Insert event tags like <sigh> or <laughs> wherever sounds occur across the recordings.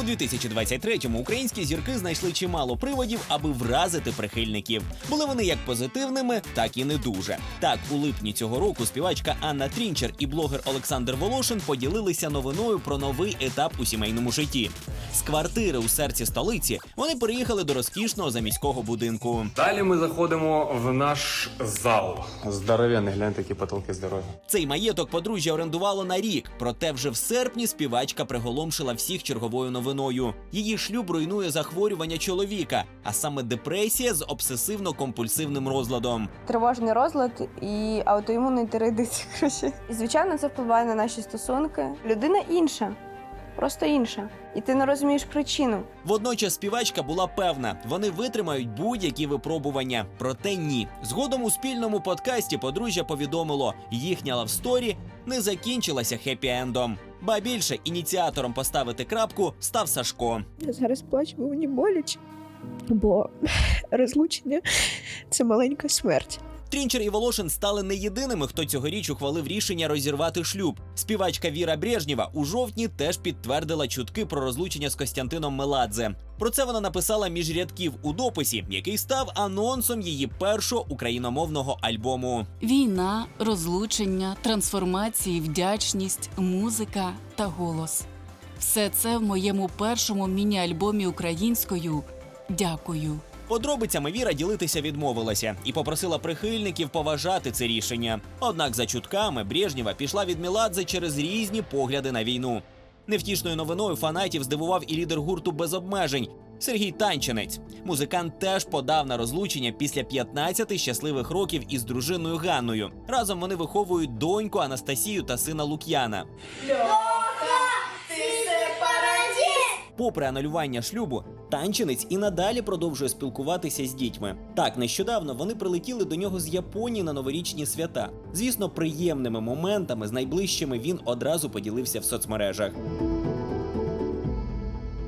У 2023-му українські зірки знайшли чимало приводів, аби вразити прихильників. Були вони як позитивними, так і не дуже. Так, у липні цього року співачка Анна Трінчер і блогер Олександр Волошин поділилися новиною про новий етап у сімейному житті. З квартири у серці столиці вони переїхали до розкішного заміського будинку. Далі ми заходимо в наш зал. Здоровенний, глянь, такі потолки здорові. Цей маєток подружжя орендувало на рік, проте вже в серпні співачка приголомшила всіх черговою новиною. Її шлюб руйнує захворювання чоловіка, а саме депресія з обсесивно-компульсивним розладом. тривожний розлад і аутоімунний. <laughs> Коротше. І звичайно, це впливає на наші стосунки. Людина інша, просто інша. І ти не розумієш причину. Водночас співачка була певна, вони витримають будь-які випробування. Проте ні. Згодом у спільному подкасті подружжя повідомило, їхня лавсторі не закінчилася хеппі-ендом. Ба більше ініціатором поставити крапку став Сашко. Я зараз плачу, бо мені боляче, бо <laughs> розлучення це маленька смерть. Трінчер і Волошин стали не єдиними, хто цьогоріч ухвалив рішення розірвати шлюб. Співачка Віра Брежнєва у жовтні теж підтвердила чутки про розлучення з Костянтином Меладзе. Про це вона написала між рядків у дописі, який став анонсом її першого україномовного альбому. Війна, розлучення, трансформації, вдячність, музика та голос. Все це в моєму першому міні-альбомі українською. Дякую. Подробицями Віра ділитися відмовилася і попросила прихильників поважати це рішення. Однак, за чутками, Брежнєва пішла від Меладзе через різні погляди на війну. Невтішною новиною фанатів здивував і лідер гурту без обмежень Сергій Танченець. Музикант теж подав на розлучення після 15 щасливих років із дружиною Ганною. Разом вони виховують доньку Анастасію та сина Лук'яна. Попри анулювання шлюбу, танчинець і надалі продовжує спілкуватися з дітьми. Так, нещодавно вони прилетіли до нього з Японії на новорічні свята. Звісно, приємними моментами з найближчими він одразу поділився в соцмережах.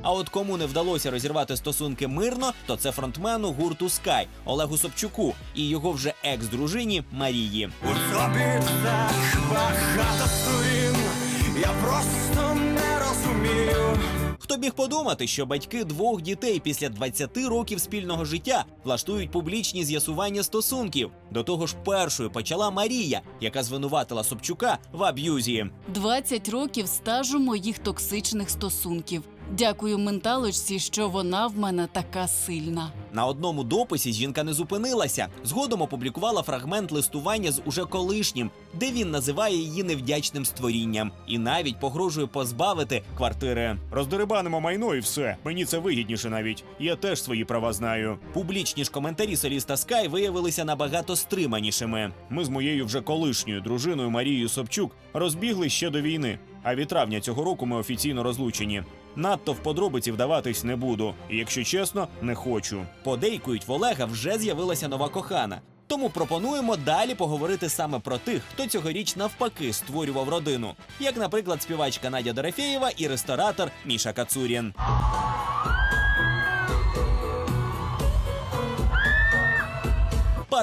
А от кому не вдалося розірвати стосунки мирно, то це фронтмену гурту Sky Олегу Собчуку і його вже екс-дружині Марії. У тобі так багато сторін, я просто не розумію. Хто біг подумати, що батьки двох дітей після 20 років спільного життя влаштують публічні з'ясування стосунків. До того ж, першою почала Марія, яка звинуватила Собчука в аб'юзі. 20 років стажу моїх токсичних стосунків. Дякую менталочці, що вона в мене така сильна. На одному дописі жінка не зупинилася. Згодом опублікувала фрагмент листування з уже колишнім, де він називає її невдячним створінням і навіть погрожує позбавити квартири. Роздерибанимо майно і все. Мені це вигідніше навіть. Я теж свої права знаю. Публічні ж коментарі соліста Скай виявилися набагато стриманішими. Ми з моєю вже колишньою дружиною Марією Собчук розбігли ще до війни. А від травня цього року ми офіційно розлучені. Надто в подробиці вдаватись не буду. І якщо чесно, не хочу. Подейкують в Олега вже з'явилася нова кохана. Тому пропонуємо далі поговорити саме про тих, хто цьогоріч навпаки створював родину, як, наприклад, співачка Надя Дорофєєва і ресторатор Міша Кацурін.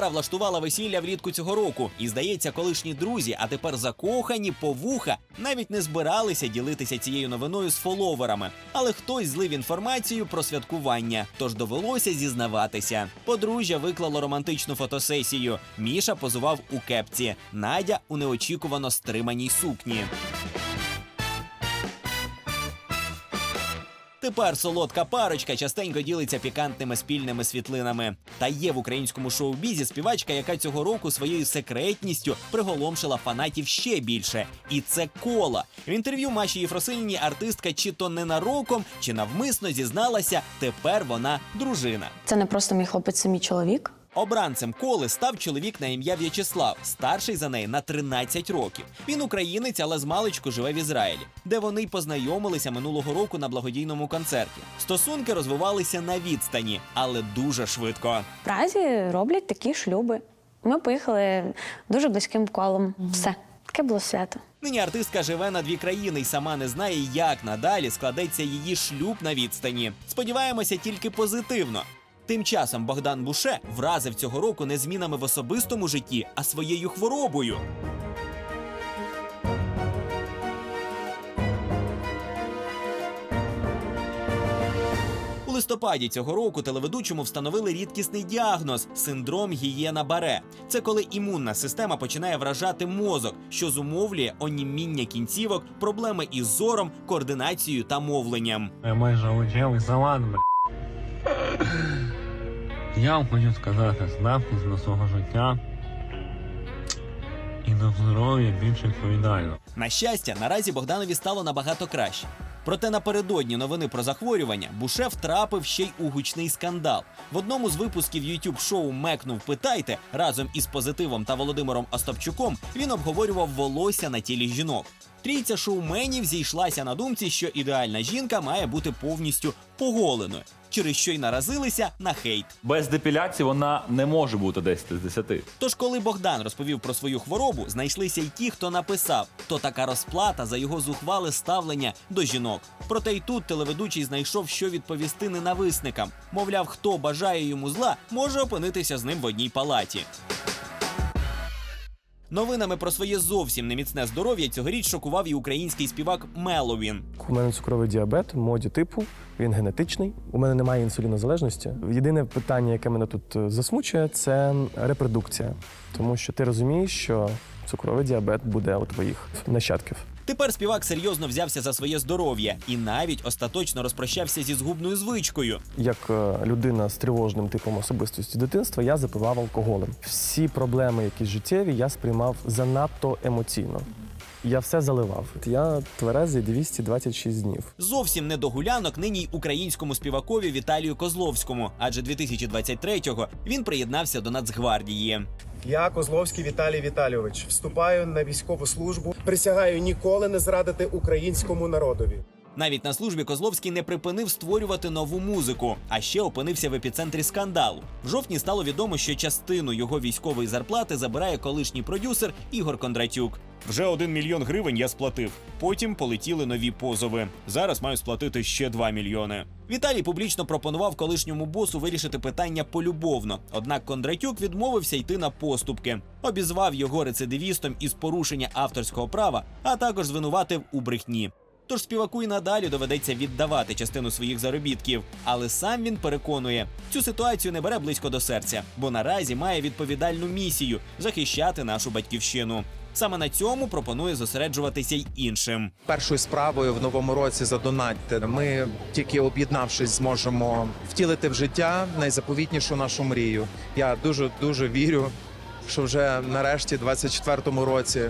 Пара влаштувала весілля влітку цього року, і здається, колишні друзі, а тепер закохані по вуха, навіть не збиралися ділитися цією новиною з фоловерами. Але хтось злив інформацію про святкування, тож довелося зізнаватися. Подружжя виклало романтичну фотосесію. Міша позував у кепці, Надя у неочікувано стриманій сукні. Тепер солодка парочка частенько ділиться пікантними спільними світлинами. Та є в українському шоу-бізі співачка, яка цього року своєю секретністю приголомшила фанатів ще більше. І це кола. В інтерв'ю Маші Єфросинівні артистка чи то ненароком, чи навмисно зізналася, тепер вона дружина. Це не просто мій хлопець, це мій чоловік. Обранцем коли став чоловік на ім'я В'ячеслав, старший за неї на 13 років. Він українець, але з маличку живе в Ізраїлі, де вони й познайомилися минулого року на благодійному концерті. Стосунки розвивалися на відстані, але дуже швидко. В Празі роблять такі шлюби. Ми поїхали дуже близьким колом. Все. Таке було свято. Нині артистка живе на дві країни і сама не знає, як надалі складеться її шлюб на відстані. Сподіваємося, тільки позитивно. Тим часом Богдан Буше вразив цього року не змінами в особистому житті, а своєю хворобою. У листопаді цього року телеведучому встановили рідкісний діагноз синдром гієна Баре. Це коли імунна система починає вражати мозок, що зумовлює оніміння кінцівок, проблеми із зором, координацією та мовленням. Я майже одягли салат, бля. Я вам хочу сказати, ставтесь до свого життя і до здоров'я більш відповідально. На щастя, наразі Богданові стало набагато краще. Проте напередодні новини про захворювання Буше втрапив ще й у гучний скандал. В одному з випусків youtube шоу Мекнув питайте разом із позитивом та Володимиром Остапчуком він обговорював волосся на тілі жінок. Трійця шоуменів зійшлася на думці, що ідеальна жінка має бути повністю поголеною, через що й наразилися на хейт. Без депіляції вона не може бути 10 з 10. Тож, коли Богдан розповів про свою хворобу, знайшлися й ті, хто написав, то така розплата за його зухвале ставлення до жінок. Проте й тут телеведучий знайшов, що відповісти ненависникам. Мовляв, хто бажає йому зла, може опинитися з ним в одній палаті. Новинами про своє зовсім неміцне здоров'я цьогоріч шокував і український співак Меловін. У мене цукровий діабет, моді типу, він генетичний. У мене немає інсулінозалежності. Єдине питання, яке мене тут е, засмучує, це репродукція. Тому що ти розумієш, що цукровий діабет буде у твоїх нащадків. Тепер співак серйозно взявся за своє здоров'я і навіть остаточно розпрощався зі згубною звичкою. Як е, людина з тривожним типом особистості дитинства, я запивав алкоголем. Всі проблеми, якісь життєві, я сприймав занадто емоційно. Я все заливав. Я тверезий 226 днів. Зовсім не до гулянок нині й українському співакові Віталію Козловському, адже 2023-го він приєднався до Нацгвардії. Я Козловський Віталій Віталійович вступаю на військову службу. Присягаю ніколи не зрадити українському народові. Навіть на службі Козловський не припинив створювати нову музику, а ще опинився в епіцентрі скандалу. В жовтні стало відомо, що частину його військової зарплати забирає колишній продюсер Ігор Кондратюк. Вже один мільйон гривень я сплатив. Потім полетіли нові позови. Зараз маю сплатити ще 2 мільйони. Віталій публічно пропонував колишньому босу вирішити питання полюбовно. Однак Кондратюк відмовився йти на поступки, обізвав його рецидивістом із порушення авторського права, а також звинуватив у брехні. Тож співаку й надалі доведеться віддавати частину своїх заробітків, але сам він переконує, цю ситуацію не бере близько до серця, бо наразі має відповідальну місію захищати нашу батьківщину. Саме на цьому пропонує зосереджуватися й іншим. Першою справою в новому році задонатьте. Ми тільки об'єднавшись, зможемо втілити в життя найзаповітнішу нашу мрію. Я дуже дуже вірю, що вже нарешті, 24-му році,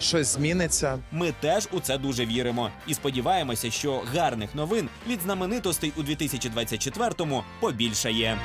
щось зміниться. Ми теж у це дуже віримо і сподіваємося, що гарних новин від знаменитостей у 2024-му побільшає.